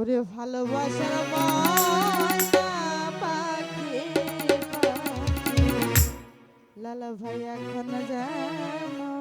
ওরে ভালোবাসার লালা ভাই এখন যেন